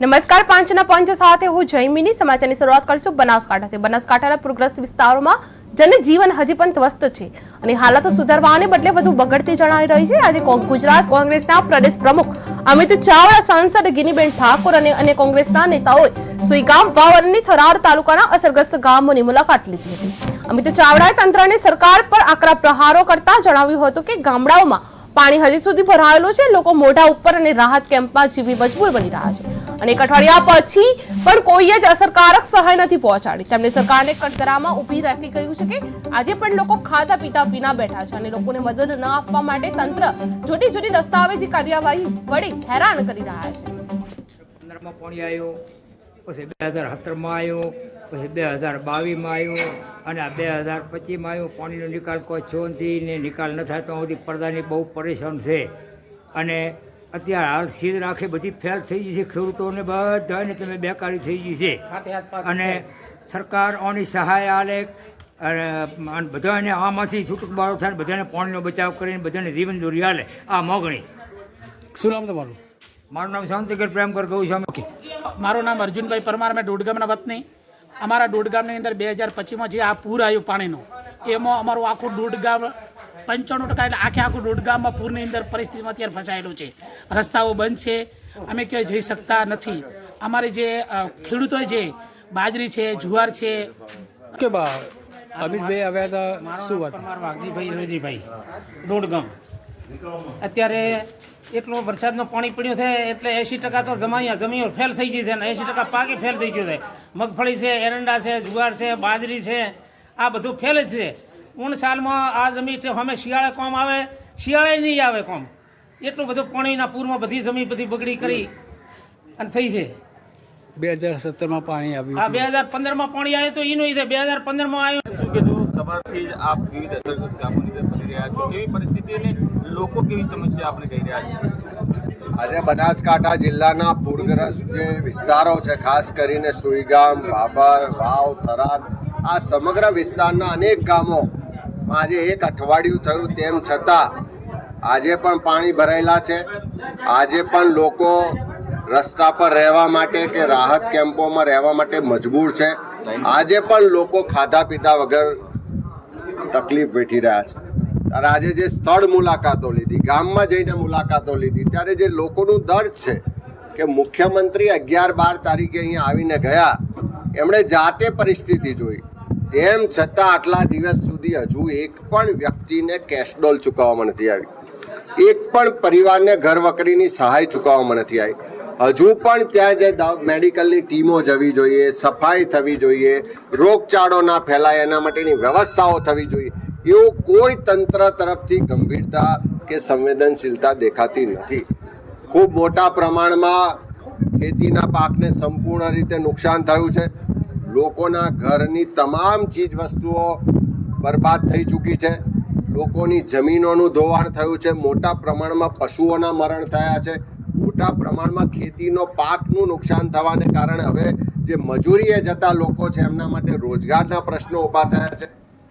નમસ્કાર, પાંચના પંચ સાથે હું જયમીની. સમાચારની શરૂઆત કરીશું બનાસકાંઠાથી. બનાસકાંઠાના પૂરગ્રસ્ત વિસ્તારોમાં જનજીવન હજી પણ ધ્વસ્ત છે અને હાલતો સુધારવાને બદલે વધુ બગડતી જણાવી રહી છે. આજે ગુજરાત કોંગ્રેસના પ્રદેશ પ્રમુખ અમિત ચાવડા, સાંસદ ગિનીબેન ઠાકોર અને અન્ય કોંગ્રેસના નેતાઓએ સુઈગામ વાવરની થરાર તાલુકાના અસરગ્રસ્ત ગામોની મુલાકાત લીધી હતી. અમિત ચાવડાએ તંત્રને સરકાર પર આકરા પ્રહારો કરતા જણાવ્યું હતું કે ગામડાઓમાં પાણી હજી સુધી ભરાયેલું છે. લોકો મોઢા ઉપર અને રાહત કેમ્પમાં જીવી મજબૂર બની રહ્યા છે. અને એક અઠવાડિયા પછી પણ કોઈએ જ અસરકારક સહાય નથી પહોંચાડી. તેમણે સરકારને કટકરામાં ઊભી રાખી કહ્યું છે કે આજે પણ લોકો ખાધા પીતા પીના બેઠા છે અને લોકોને મદદ ન આપવા માટે તંત્ર જુદી જુદી દસ્તાવેજી કાર્યવાહી વડે હેરાન કરી રહ્યા છે. પછી બે હજાર સત્તરમાં આવ્યું પછી બે હજાર બાવીસમાં આવ્યું અને આ બે હજાર પચીસમાં આવ્યું. પાણીનો નિકાલ કોઈ છો નથી ને નિકાલ ન થાય તો સુધી પડદાની બહુ પરેશાન છે. અને અત્યારે હાલ સીધ રાખે બધી ફેલ થઈ ગઈ છે ખેડૂતોને બધાને તમે બેકારી થઈ ગઈ છે. અને સરકાર આની સહાય આલે અને બધાને આમાંથી છૂટક બાળો થાય ને બધાને પાણીનો બચાવ કરીને બધાને જીવન દોરી આલે. આ મોગણી. શું નામ તમારું? મારું નામ શાંતિગર પ્રેમકર છું ઓકે મારું નામ અર્જુનભાઈ પરમાર મેં દોડગામના વતની. અમારા દોડગામની અંદર બે હજાર પચીસમાં જે આ પૂર આવ્યું પાણીનું એમાં અમારું આખું દોડગામ પંચાણું ટકા એટલે આખે આખું દોડગામમાં પૂરની અંદર પરિસ્થિતિમાં અત્યારે ફસાયેલું છે. રસ્તાઓ બંધ છે અમે ક્યાંય જઈ શકતા નથી. અમારે જે ખેડૂતો જે બાજરી છે જુવાર છે. કે બા અમિતભાઈ આવ્યા હતા શું વાત? વાઘજીભાઈ રોજીભાઈ દોડગામ. અત્યારે એટલો વરસાદનું પાણી પડ્યું છે એટલે એંસી ટકા તો જમાઈ જમીન ફેલ થઈ ગઈ છે અને એંસી ટકા પાકી ફેલ થઈ ગયું છે. મગફળી છે એરંડા છે જુવાર છે બાજરી છે આ બધું ફેલ જ છે. ઊણ સાલમાં આ જમીન અમે શિયાળે કોમ આવે શિયાળે નહીં આવે કોમ. એટલું બધું પાણીના પૂરમાં બધી જમીન બધી બગડી કરી અને થઈ છે. બે હજાર સત્તરમાં પાણી આ હા બે હજાર પંદરમાં પાણી આવ્યું તો એનું બે હજાર પંદરમાં આવ્યું. શું કીધું? સવારથી જ આપ વિવિધ અસરગ્રસ્ત ગામોની અંદર ફરી રહ્યા છો? કેવી પરિસ્થિતિ અને લોકો કેવી સમસ્યા આપણે કહી રહ્યા છે? આજે બનાસકાંઠા જિલ્લાના પૂરગ્રસ્ત જે વિસ્તારો છે, ખાસ કરીને સુઈગામ બાબર વાવ, થરાદ, આ સમગ્ર વિસ્તારના અનેક ગામો આજે એક અઠવાડિયું થયું તેમ છતાં આજે પણ પાણી ભરાયેલા છે. આજે પણ લોકો રસ્તા પર રહેવા માટે કે રાહત કેમ્પોમાં રહેવા માટે મજબૂર છે. આજે પણ લોકો ખાધા પીધા વગર તકલીફ વેઠી રહ્યા છે. ત્યારે આજે જે સ્થળ મુલાકાતો લીધી, ગામમાં જઈને મુલાકાતો લીધી, ત્યારે જે લોકોનું દર્દ છે કે મુખ્યમંત્રી અગિયાર બાર તારીખે અહીંયા આવીને ગયા, એમણે જાતે પરિસ્થિતિ જોઈ. તેમ છતાં આટલા દિવસ સુધી હજુ એક પણ વ્યક્તિને કેશડોલ ચૂકવવામાં નથી આવી. એક પણ પરિવારને ઘર વકરીની સહાય ચૂકવવામાં નથી આવી. હજુ પણ ત્યાં જે મેડિકલની ટીમો જવી જોઈએ, સફાઈ થવી જોઈએ, રોગચાળો ના ફેલાય, એના માટેની વ્યવસ્થાઓ થવી જોઈએ. એવું કોઈ તંત્ર તરફથી ગંભીરતા કે સંવેદનશીલતા દેખાતી નથી. ખૂબ મોટા પ્રમાણમાં ખેતીના પાકને સંપૂર્ણ રીતે નુકસાન થયું છે. લોકોના ઘરની તમામ ચીજ વસ્તુઓ બરબાદ થઈ ચૂકી છે. લોકોની જમીનોનું ધોવાણ થયું છે. મોટા પ્રમાણમાં પશુઓના મરણ થયા છે. મોટા પ્રમાણમાં ખેતીનો પાકનું નુકસાન થવાને કારણે હવે જે મજૂરીએ જતા લોકો છે, એમના માટે રોજગારના પ્રશ્નો ઊભા થયા છે.